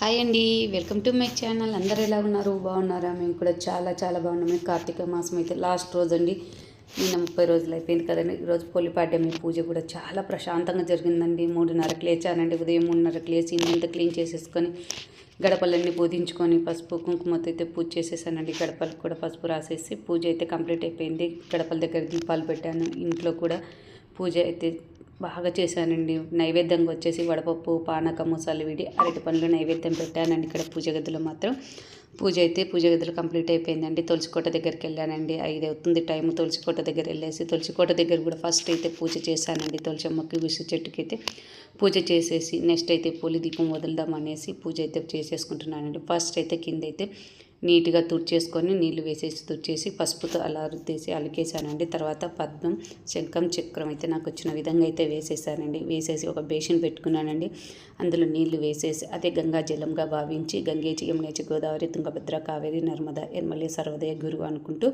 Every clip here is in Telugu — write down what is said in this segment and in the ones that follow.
హాయ్ అండి వెల్కమ్ టు మై ఛానల్. అందరు ఎలా ఉన్నారు? బాగున్నారా? మేము కూడా చాలా చాలా బాగున్నాం. మేము కార్తీక మాసం అయితే లాస్ట్ రోజు అండి. నిన్న ముప్పై రోజులు అయిపోయింది కదండి. ఈరోజు పొలిపాడ్యమి పూజ కూడా చాలా ప్రశాంతంగా జరిగిందండి. మూడున్నరకు లేచానండి. ఉదయం మూడున్నరకు లేచి ఇంత క్లీన్ చేసేసుకొని గడపలన్నీ పూజించుకొని పసుపు కుంకుమతో అయితే పూజ చేసేసానండి. గడపలకు కూడా పసుపు రాసేసి పూజ అయితే కంప్లీట్ అయిపోయింది. గడపల దగ్గర దీపాలు పెట్టాను. ఇంట్లో కూడా పూజ అయితే బాగా చేశానండి. నైవేద్యంగా వచ్చేసి వడపప్పు పానకము సలివిడి అరటి పండ్లు నైవేద్యం పెట్టానండి. ఇక్కడ పూజ గదిలో మాత్రం పూజ అయితే పూజ గదిలో కంప్లీట్ అయిపోయిందండి. తులసికోట దగ్గరికి వెళ్ళానండి. ఐదు అవుతుంది టైం తులసికోట దగ్గర వెళ్ళేసి తులసికోట దగ్గర కూడా ఫస్ట్ అయితే పూజ చేశానండి. తులసమ్మకి విసు చెట్టుకి అయితే పూజ చేసేసి నెక్స్ట్ అయితే పూలి దీపం వదులుదాం అనేసి పూజ అయితే చేసేసుకుంటున్నానండి. ఫస్ట్ అయితే కింద అయితే నీట్గా తుడిచేసుకొని నీళ్ళు వేసేసి తుడిచేసి పసుపుతో అలా రుద్దేసి అలికేసానండి తర్వాత పద్మం శంఖం చక్రం అయితే నాకు వచ్చిన విధంగా అయితే వేసేసానండి. వేసేసి ఒక బేసిన్ పెట్టుకున్నానండి. అందులో నీళ్ళు వేసేసి అదే గంగా జలంగా భావించి గంగేచి యమునేచి గోదావరి తుంగభద్ర కావేరి నర్మద ఎర్మల్లి సర్వదయ గురువు అనుకుంటూ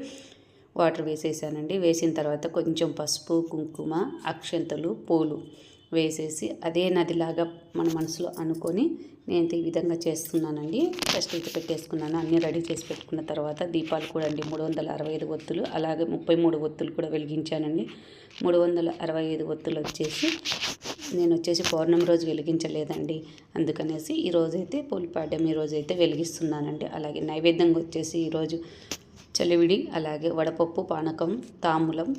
వాటర్ వేసేసానండి. వేసిన తర్వాత కొంచెం పసుపు కుంకుమ అక్షంతలు పూలు వేసేసి అదే నదిలాగా మన మనసులో అనుకొని నేను ఈ విధంగా చేస్తున్నానండి. ఫస్ట్ అయితే పెట్టేసుకున్నాను. అన్నీ రెడీ చేసి పెట్టుకున్న తర్వాత దీపాలు కూడా అండి. మూడు వందల అరవై ఐదు ఒత్తులు అలాగే ముప్పై మూడు ఒత్తులు కూడా వెలిగించానండి. మూడు వందల అరవై ఐదు ఒత్తులు వచ్చేసి నేను వచ్చేసి పౌర్ణమి రోజు వెలిగించలేదండి. అందుకనేసి ఈరోజైతే పోలిపాడ్యం ఈరోజైతే వెలిగిస్తున్నానండి. అలాగే నైవేద్యంగా వచ్చేసి ఈరోజు చలివిడి అలాగే వడపప్పు పానకం తాములం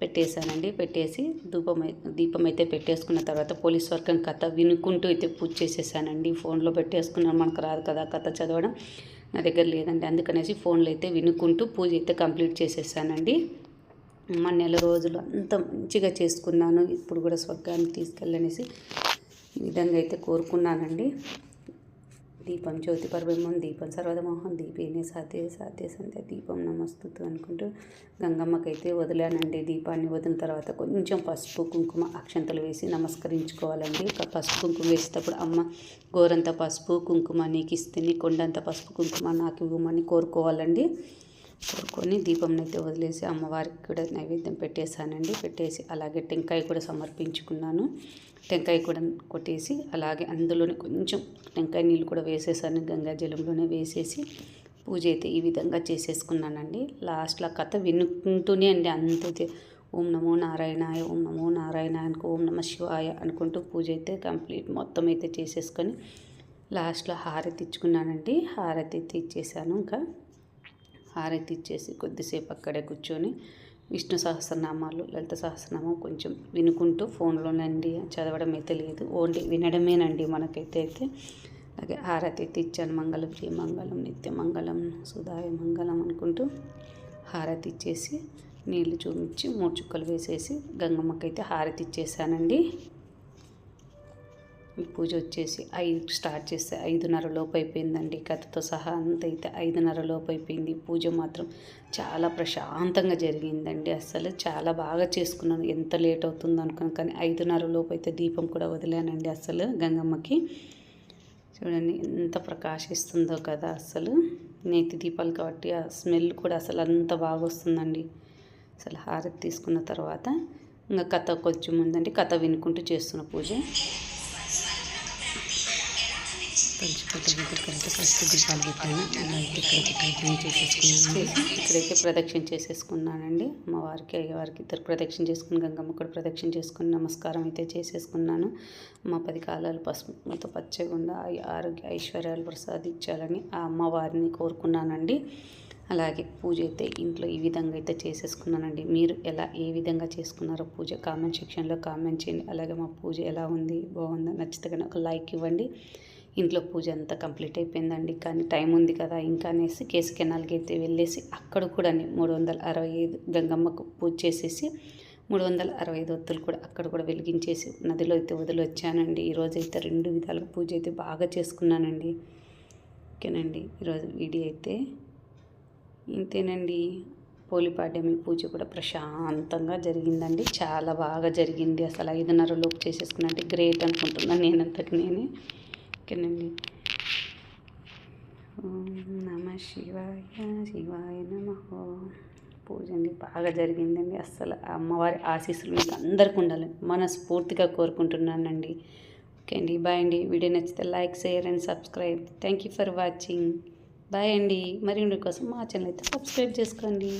పెట్టేశానండి. పెట్టేసి ధూపం దీపం అయితే పెట్టేసుకున్న తర్వాత పోలీస్ వర్గం కథ వినుకుంటూ అయితే పూజ చేసేసానండి. ఫోన్లో పెట్టేసుకున్నాను. మనకు రాదు కదా కథ చదవడం. నా దగ్గర లేదండి. అందుకనేసి ఫోన్లో అయితే వినుకుంటూ పూజ అయితే కంప్లీట్ చేసేసానండి. మా నెల రోజులు అంత మంచిగా చేసుకున్నాను. ఇప్పుడు కూడా స్వర్గానికి తీసుకెళ్ళనేసి ఈ విధంగా అయితే కోరుకున్నానండి. దీపం జ్యోతి పరబ్రహ్మం దీపం సర్వదమోహం దీపేనే సాధ్య సాధ్య సంధ్య దీపం నమస్తుతూ అనుకుంటూ గంగమ్మకైతే వదిలానండి. దీపాన్ని వదిలిన తర్వాత కొంచెం పసుపు కుంకుమ అక్షంతలు వేసి నమస్కరించుకోవాలండి. ఒక పసుపు కుంకుమ వేసేటప్పుడు అమ్మ గోరంత పసుపు కుంకుమ నీకు ఇస్తే కొండంత పసుపు కుంకుమ నాకు ఇవ్వమని కోరుకోవాలండి. కోరుకొని దీపం అయితే వదిలేసి అమ్మవారికి కూడా నైవేద్యం పెట్టేశానండి. పెట్టేసి అలాగే టెంకాయ కూడా సమర్పించుకున్నాను. టెంకాయ కూడా కొట్టేసి అలాగే అందులోనే కొంచెం టెంకాయ నీళ్ళు కూడా వేసేసాను. గంగా జలంలోనే వేసేసి పూజ అయితే ఈ విధంగా చేసేసుకున్నానండి. లాస్ట్లో కథ వినుకుంటూనే అండి అంత ఓం నమో నారాయణాయ ఓం నమో నారాయణ అనుకో ఓం నమ శివాయ అనుకుంటూ పూజ అయితే కంప్లీట్ మొత్తం అయితే చేసేసుకొని లాస్ట్లో హారతి ఇచ్చుకున్నానండి. హారతి ఇచ్చేసాను ఇంకా. హారతి ఇచ్చేసి కొద్దిసేపు అక్కడే కూర్చొని విష్ణు సహస్రనామాలు లలిత సహస్రనామం కొంచెం వినుకుంటూ ఫోన్లోనండి చదవడం అయితే లేదు. ఓన్లీ వినడమేనండి మనకైతే అయితే. అలాగే హారతి ఇచ్చాను. మంగళం ప్రియ మంగళం నిత్య మంగళం సుధాయ మంగళం అనుకుంటూ హారతి ఇచ్చేసి నీళ్ళు చూపించి మూడు చుక్కలు వేసేసి గంగమ్మకైతే హారతి ఇచ్చేసానండి. పూజ వచ్చేసి ఐదు స్టార్ట్ చేస్తే ఐదున్నర లోపు అయిపోయిందండి కథతో సహా అంత అయితే ఐదున్నర లోపు అయిపోయింది పూజ మాత్రం చాలా ప్రశాంతంగా జరిగిందండి. అసలు చాలా బాగా చేసుకున్నాను. ఎంత లేట్ అవుతుందో అనుకున్నాను. కానీ ఐదున్నర లోపు అయితే దీపం కూడా వదిలానండి అసలు గంగమ్మకి. చూడండి ఎంత ప్రకాశిస్తుందో కదా అసలు నేతి దీపాలు కాబట్టి ఆ స్మెల్ కూడా అసలు అంత బాగా వస్తుందండి. అసలు హారతి తీసుకున్న తర్వాత ఇంకా కథ కొంచెం ఉందండి. కథ వినుకుంటూ చేస్తున్న పూజ. పంచిపట్ట దగ్గరికి ఫస్ట్ దీపాలు పెట్టాను ఇక్కడైతే ప్రదక్షిణ చేసేసుకున్నాను ఇక్కడైతే ప్రదక్షిణ చేసేసుకున్నానండి. అమ్మవారికి అయ్యవారికి ఇద్దరు ప్రదక్షిణ చేసుకుని గంగమ్మ కూడా ప్రదక్షిణ చేసుకుని నమస్కారం అయితే చేసేసుకున్నాను. మా పది కాలాలు పసుపుతో పచ్చగుండా ఆరోగ్య ఐశ్వర్యాలు ప్రసాదించాలని ఆ అమ్మవారిని కోరుకున్నానండి. అలాగే పూజ అయితే ఇంట్లో ఈ విధంగా అయితే చేసేసుకున్నానండి. మీరు ఎలా ఏ విధంగా చేసుకున్నారో పూజ కామెంట్ సెక్షన్లో కామెంట్ చేయండి. అలాగే మా పూజ ఎలా ఉంది బాగుందా నచ్చితే కానీ ఒక లైక్ ఇవ్వండి. ఇంట్లో పూజ అంతా కంప్లీట్ అయిపోయిందండి. కానీ టైం ఉంది కదా ఇంకా అనేసి కేసు కెనాల్కి అయితే వెళ్ళేసి అక్కడ కూడా మూడు వందల అరవై ఐదు గంగమ్మకు పూజ చేసేసి మూడు వందల అరవై ఐదు ఒత్తులు కూడా అక్కడ కూడా వెలిగించేసి నదిలో అయితే వదిలి వచ్చానండి ఈరోజు అయితే రెండు విధాలుగా పూజ అయితే బాగా చేసుకున్నానండి. ఓకేనండి. ఈరోజు వీడియో అయితే ఇంతేనండి. పోలిపాడ్యమి పూజ కూడా ప్రశాంతంగా జరిగిందండి. చాలా బాగా జరిగింది. అసలు ఐదున్నర లోపు చేసేసుకున్నట్టు గ్రేట్ అనుకుంటున్నాను నేనంతకు నేనే. ఓకేనండి నమ శివాయ శివాయ నమ. పూజ అండి బాగా జరిగిందండి అస్సలు. అమ్మవారి ఆశీస్సులు మీకు అందరికీ ఉండాలి. మనస్ఫూర్తిగా కోరుకుంటున్నానండి. ఓకే అండి బాయ్ అండి. వీడియో నచ్చితే like share and subscribe. Thank you for watching. Bye అండి. మరి కోసం మా ఛానల్ అయితే సబ్స్క్రైబ్ చేసుకోండి.